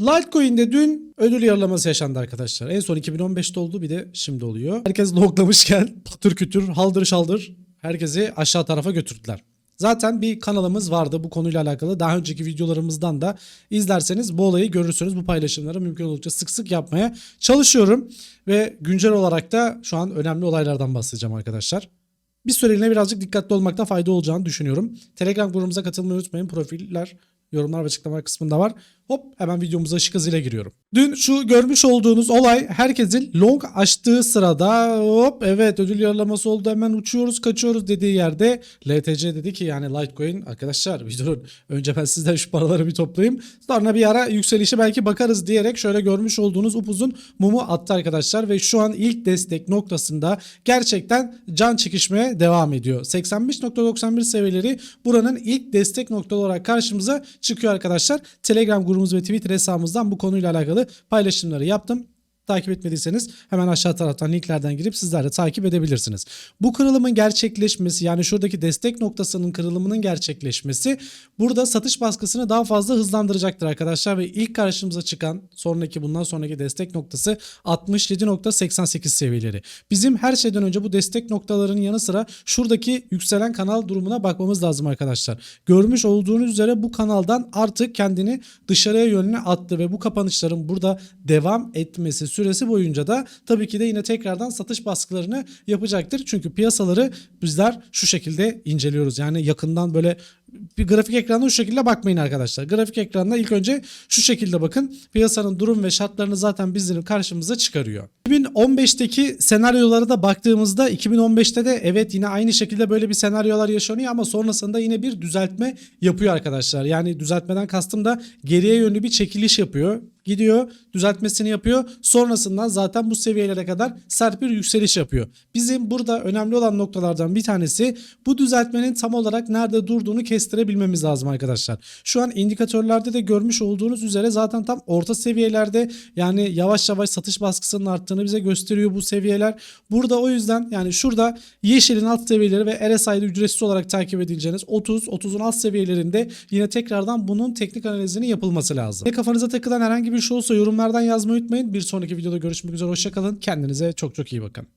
Litecoin'de dün ödül yarılaması yaşandı arkadaşlar. En son 2015'te oldu bir de şimdi oluyor. Herkes loglamışken patır kütür haldır şaldır herkesi aşağı tarafa götürdüler. Zaten bir kanalımız vardı bu konuyla alakalı. Daha önceki videolarımızdan da izlerseniz bu olayı görürsünüz. Bu paylaşımları mümkün oldukça sık sık yapmaya çalışıyorum. Ve güncel olarak da şu an önemli olaylardan bahsedeceğim arkadaşlar. Bir süreliğine birazcık dikkatli olmakta fayda olacağını düşünüyorum. Telegram grubumuza katılmayı unutmayın. Profiller yorumlar ve açıklama kısmında var. Hop hemen videomuza ışık hızıyla giriyorum. Dün şu görmüş olduğunuz olay herkesin long açtığı sırada hop evet ödül yarılaması oldu hemen uçuyoruz kaçıyoruz dediği yerde LTC dedi ki yani Litecoin arkadaşlar bir durun önce ben sizden şu paraları bir toplayayım sonra bir ara yükselişe belki bakarız diyerek şöyle görmüş olduğunuz upuzun mumu attı arkadaşlar ve şu an ilk destek noktasında gerçekten can çekişmeye devam ediyor. 85.91 seviyeleri buranın ilk destek noktaları olarak karşımıza çıkıyor arkadaşlar. Telegram grubumuz ve Twitter hesabımızdan bu konuyla alakalı paylaşımları yaptım. Takip etmediyseniz hemen aşağı taraftan linklerden girip sizler de takip edebilirsiniz. Bu kırılımın gerçekleşmesi yani şuradaki destek noktasının kırılımının gerçekleşmesi burada satış baskısını daha fazla hızlandıracaktır arkadaşlar ve ilk karşımıza çıkan sonraki bundan sonraki destek noktası 67.88 seviyeleri. Bizim her şeyden önce bu destek noktalarının yanı sıra şuradaki yükselen kanal durumuna bakmamız lazım arkadaşlar. Görmüş olduğunuz üzere bu kanaldan artık kendini dışarıya yönüne attı ve bu kapanışların burada devam etmesi süresi boyunca da tabii ki de yine tekrardan satış baskılarını yapacaktır. Çünkü piyasaları bizler şu şekilde inceliyoruz. Yani yakından böyle bir grafik ekranına şu şekilde bakmayın arkadaşlar. Grafik ekranına ilk önce şu şekilde bakın. Piyasanın durum ve şartlarını zaten bizlerin karşımıza çıkarıyor. 2015'teki senaryolara da baktığımızda 2015'te de evet yine aynı şekilde böyle bir senaryolar yaşanıyor ama sonrasında yine bir düzeltme yapıyor arkadaşlar. Yani düzeltmeden kastım da geriye yönlü bir çekiliş yapıyor. Gidiyor düzeltmesini yapıyor. Sonrasından zaten bu seviyelere kadar sert bir yükseliş yapıyor. Bizim burada önemli olan noktalardan bir tanesi bu düzeltmenin tam olarak nerede durduğunu kestirebilmemiz lazım arkadaşlar. Şu an indikatörlerde de görmüş olduğunuz üzere zaten tam orta seviyelerde yani yavaş yavaş satış baskısının arttığını bize gösteriyor bu seviyeler. Burada o yüzden yani şurada yeşilin alt seviyeleri ve RSI'de ücretsiz olarak takip edileceğiniz 30 30'un alt seviyelerinde yine tekrardan bunun teknik analizinin yapılması lazım. Ve kafanıza takılan herhangi bir şey olsa yorumlardan yazmayı unutmayın. Bir sonraki videoda görüşmek üzere hoşçakalın. Kendinize çok çok iyi bakın.